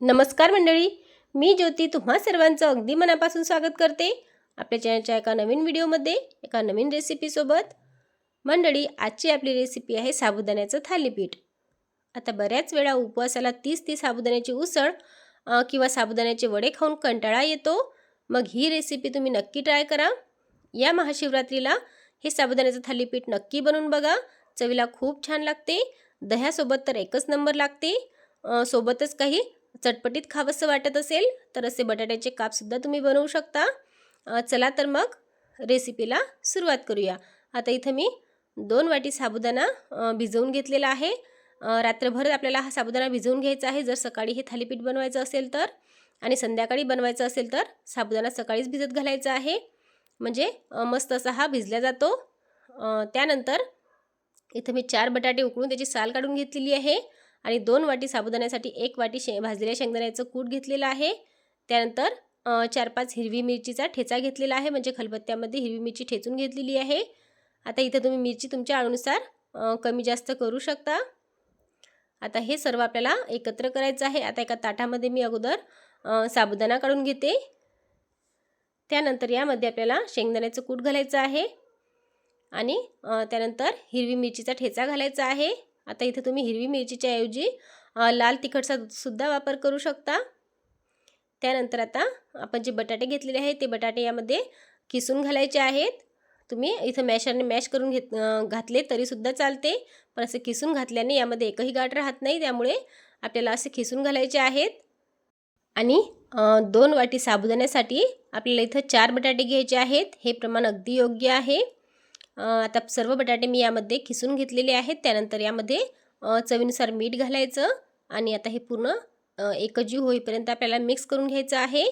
नमस्कार मंडळी. मी ज्योती तुम्हा सर्वांचं अगदी मनापासून स्वागत करते. आपल्या चॅनलच्या एका नवीन व्हिडिओमध्ये एका नवीन रेसिपीसोबत मंडळी आजची आपली रेसिपी आहे साबुदाण्याचं थालीपीठ. आता बऱ्याच वेळा उपवासाला तीस ती साबुदाण्याची उसळ किंवा साबुदाण्याचे वडे खाऊन कंटाळा येतो. मग ही रेसिपी तुम्ही नक्की ट्राय करा. या महाशिवरात्रीला हे साबुदाण्याचं थालीपीठ नक्की बनवून बघा. चवीला खूप छान लागते. दह्यासोबत तर एकच नंबर लागते. सोबतच काही चटपटीत खावंसं वाटत असेल तर असे बटाट्याचे कापसुद्धा तुम्ही बनवू शकता. चला तर मग रेसिपीला सुरुवात करूया. आता इथं मी दोन वाटी साबुदाणा भिजवून घेतलेला आहे. रात्रभर आपल्याला हा साबुदाणा भिजवून घ्यायचा आहे. जर सकाळी हे थालीपीठ बनवायचं असेल तर आणि संध्याकाळी बनवायचं असेल तर साबुदाणा सकाळीच भिजत घालायचा आहे. म्हणजे मस्त असा हा भिजला जातो. त्यानंतर इथं मी चार बटाटे उकळून त्याची साल काढून घेतलेली आहे. आणि दोन वाटी साबुदाण्यासाठी एक वाटी शे भाजलेल्या शेंगदाण्याचं कूट घेतलेलं आहे. त्यानंतर चार पाच हिरवी मिरचीचा ठेचा घेतलेला आहे म्हणजे खलबत्त्यामध्ये हिरवी मिरची ठेचून घेतलेली आहे. आता इथं तुम्ही मिरची तुमच्या अनुसार कमी जास्त करू शकता. आता हे सर्व आपल्याला एकत्र करायचं आहे. आता एका ताटामध्ये मी अगोदर साबुदाणा काढून घेते. त्यानंतर यामध्ये आपल्याला शेंगदाण्याचं कूट घालायचं आहे. आणि त्यानंतर हिरवी मिरचीचा ठेचा घालायचा आहे. आता इथे तुम्ही हिरवी मिरचीच्या ऐवजी लाल तिखटचा सुद्धा वापर करू शकता. त्यानंतर आता आपण जे बटाटे घेतलेले आहेत ते बटाटे यामध्ये किसून घालायचे आहेत. तुम्ही इथं मॅशरने मॅश करून घेत घातले तरीसुद्धा चालते. पण असे किसून घातल्याने यामध्ये एकही गाठ राहत नाही त्यामुळे आपल्याला असे खिसून घालायचे आहेत. आणि दोन वाटी साबुदाण्यासाठी आपल्याला इथं चार बटाटे घ्यायचे आहेत. हे प्रमाण अगदी योग्य आहे. आता सर्व बटाटे मी यामध्ये खिसून घेतलेले आहेत. त्यानंतर यामध्ये चवीनुसार मीठ घालायचं आणि आता हे पूर्ण एकजीव होईपर्यंत आपल्याला मिक्स करून घ्यायचं आहे.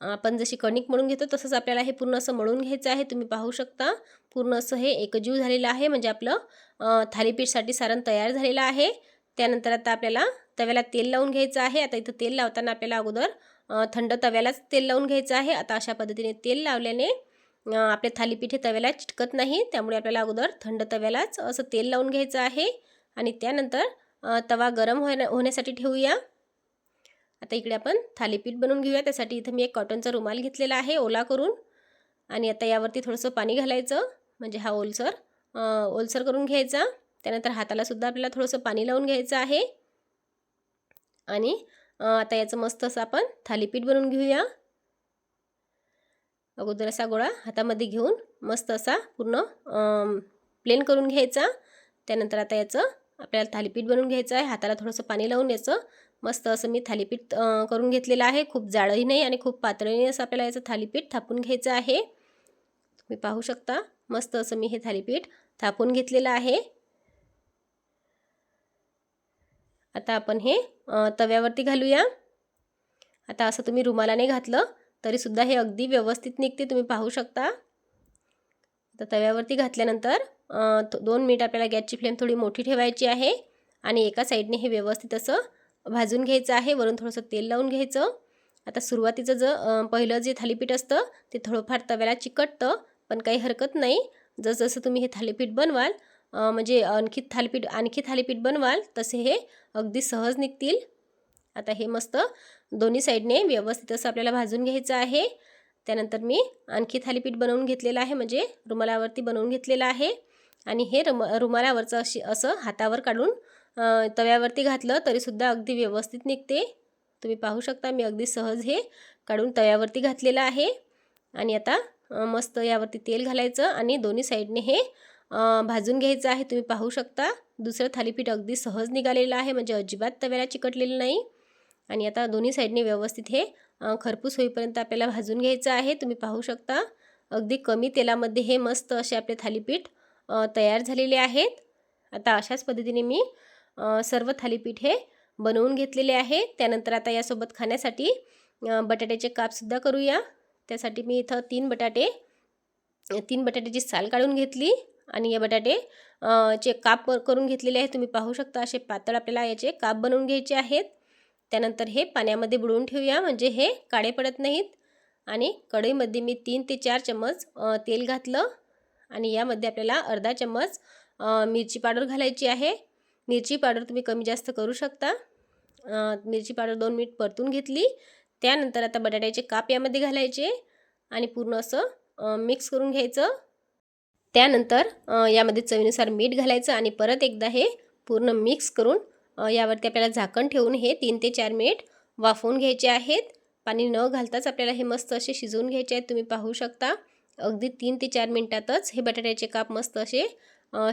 आपण जशी कणिक मळून घेतो तसंच आपल्याला हे पूर्ण असं मळून घ्यायचं आहे. तुम्ही पाहू शकता पूर्ण असं हे एकजीव झालेलं आहे. म्हणजे आपलं थालीपीठसाठी सारण तयार झालेलं आहे. त्यानंतर आता आपल्याला तव्याला तेल लावून घ्यायचं आहे. आता इथं तेल लावताना आपल्याला अगोदर थंड तव्यालाच तेल लावून घ्यायचं आहे. आता अशा पद्धतीने तेल लावल्याने आपले थालीपीठ हे तव्याला चिटकत नाही त्यामुळे आपल्याला अगोदर थंड तव्यालाच असं तेल लावून घ्यायचं आहे आणि त्यानंतर तवा गरम होण्या होण्यासाठी ठेवूया. आता इकडे आपण थालीपीठ बनवून घेऊया. त्यासाठी इथं मी एक कॉटनचा रुमाल घेतलेला आहे ओला करून. आणि आता यावरती थोडंसं पाणी घालायचं म्हणजे हा ओलसर ओलसर करून घ्यायचा. त्यानंतर हातालासुद्धा आपल्याला थोडंसं पाणी लावून घ्यायचं आहे. आणि आता याचं मस्त असं आपण थालीपीठ बनवून घेऊया. अगोदर असा गोळा हातामध्ये घेऊन मस्त असा पूर्ण प्लेन करून घ्यायचा. त्यानंतर आता याचं आपल्याला थालीपीठ बनवून घ्यायचं आहे. हाताला थोडंसं पाणी लावून याचं मस्त असं मी थालीपीठ करून घेतलेलं आहे. खूप जाडही नाही आणि खूप पातळही असं आपल्याला याचं थालीपीठ थापून घ्यायचं आहे. तुम्ही पाहू शकता मस्त असं मी हे थालीपीठ थापून घेतलेलं आहे. आता आपण हे तव्यावरती घालूया. आता असं तुम्ही रुमालाने घातलं तरीसुद्धा हे अगदी व्यवस्थित निघते तुम्ही पाहू शकता. आता तव्यावरती घातल्यानंतर दोन मिनिट आपल्याला गॅसची फ्लेम थोडी मोठी ठेवायची आहे आणि एका साईडने हे व्यवस्थित असं भाजून घ्यायचं आहे. वरून थोडंसं तेल लावून घ्यायचं. आता सुरुवातीचं जर पहिलं जे थालीपीठ असतं ते थोडंफार तव्याला चिकटतं पण काही हरकत नाही. जसजसं तुम्ही हे थालीपीठ बनवाल म्हणजे आणखी थालीपीठ आणखी थालीपीठ बनवाल तसे हे अगदी सहज निघतील. आता हे मस्त दोन्ही साईडने व्यवस्थित असं आपल्याला भाजून घ्यायचं आहे. त्यानंतर मी आणखी थालीपीठ बनवून घेतलेलं आहे म्हणजे रुमालावरती बनवून घेतलेलं आहे. आणि हे रुम रुमालावरचं अशी असं हातावर काढून तव्यावरती घातलं तरीसुद्धा अगदी व्यवस्थित निघते. तुम्ही पाहू शकता मी अगदी सहज हे काढून तव्यावरती घातलेलं आहे. आणि आता मस्त यावरती तेल घालायचं आणि दोन्ही साईडने हे भाजून घ्यायचं आहे. तुम्ही पाहू शकता दुसरं थालीपीठ अगदी सहज निघालेलं आहे म्हणजे अजिबात तव्याला चिकटलेलं नाही. आणि आता दोन्ही साईडने व्यवस्थित हे खरपूस होईपर्यंत आपल्याला भाजून घ्यायचं आहे. तुम्ही पाहू शकता अगदी कमी तेलामध्ये हे मस्त असे आपले थालीपीठ तयार झालेले आहेत. आता अशाच पद्धतीने मी सर्व थालीपीठ हे बनवून घेतलेले आहे. त्यानंतर आता यासोबत खाण्यासाठी बटाट्याचे कापसुद्धा करूया. त्यासाठी मी इथं तीन बटाटे तीन बटाट्याची साल काढून घेतली आणि या बटाटे चे काप करून घेतलेले आहे तुम्ही पाहू शकता असे पातळ आपल्याला याचे काप बनवून घ्यायचे आहेत. त्यानंतर हे पाण्यामध्ये बुडवून ठेवूया म्हणजे हे काळे पडत नाहीत. आणि कढईमध्ये मी तीन ते चार चम्मच तेल घातलं. आणि यामध्ये आपल्याला अर्धा चम्मच मिरची पावडर घालायची आहे. मिरची पावडर तुम्ही कमी जास्त करू शकता. मिरची पावडर दोन मिनिट परतून घेतली. त्यानंतर आता बटाट्याचे काप यामध्ये घालायचे. आणि पूर्ण असं मिक्स करून घ्यायचं. त्यानंतर यामध्ये चवीनुसार मीठ घालायचं. आणि परत एकदा हे पूर्ण मिक्स करून यावरती आपल्याला झाकण ठेवून हे तीन ते चार मिनिट वाफवून घ्यायचे आहेत. पाणी न घालताच आपल्याला हे मस्त असे शिजवून घ्यायचे आहेत. तुम्ही पाहू शकता. अगदी तीन ते चार मिनटातच हे बटाट्याचे काप मस्त असे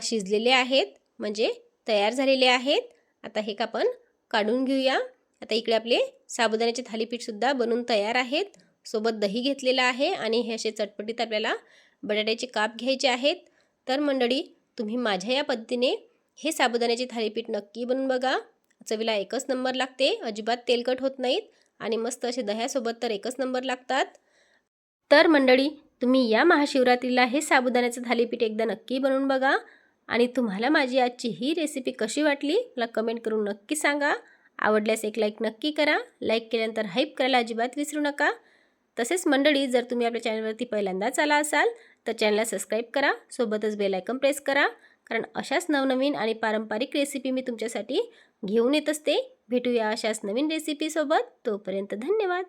शिजलेले आहेत. म्हणजे तयार झालेले आहेत. आता हे कापण काढून घेऊया. आता इकडे आपले साबुदाण्याचे थालीपीठसुद्धा बनून तयार आहेत. सोबत दही घेतलेलं आहे आणि हे असे चटपटीत आपल्याला बटाट्याचे काप घ्यायचे आहेत. तर मंडळी तुम्ही माझ्या या पद्धतीने हे साबुदाण्याची थालीपीठ नक्की बनवून बघा. चवीला एकच नंबर लागते. अजिबात तेलकट होत नाहीत आणि मस्त असे दह्यासोबत तर एकच नंबर लागतात. तर मंडळी तुम्ही या महाशिवरात्रीला हे साबुदाण्याचं थालीपीठ एकदा नक्की बनवून बघा. आणि तुम्हाला माझी आजची ही रेसिपी कशी वाटली मला कमेंट करून नक्की सांगा. आवडल्यास एक लाईक नक्की करा. लाईक केल्यानंतर हाईप करायला अजिबात विसरू नका. तसेच मंडळी जर तुम्ही आपल्या चॅनलवरती पहिल्यांदाच आला असाल तर चॅनलला सबस्क्राईब करा. सोबतच बेलायकन प्रेस करा. कारण अशाच नवनवीन आणि पारंपरिक रेसिपी मी तुमच्यासाठी घेऊन येत असते. भेटूया अशाच नवीन रेसिपीसोबत तोपर्यंत धन्यवाद.